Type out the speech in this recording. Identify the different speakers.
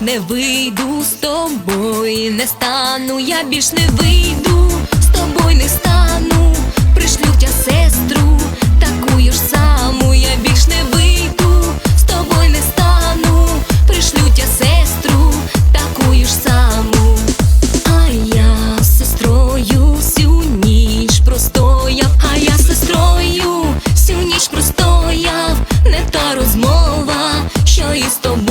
Speaker 1: більш не вийду з тобою, не стану, я більш не вийду, з тобою не стану, пришлю тя сестру, такую ж саму, я більш не вийду, з тобою не стану, пришлю тя сестру, такую ж саму, а я сестрою всю ніч простояв, а я сестрою всю ніч простояв, не та розмова, що із тобою.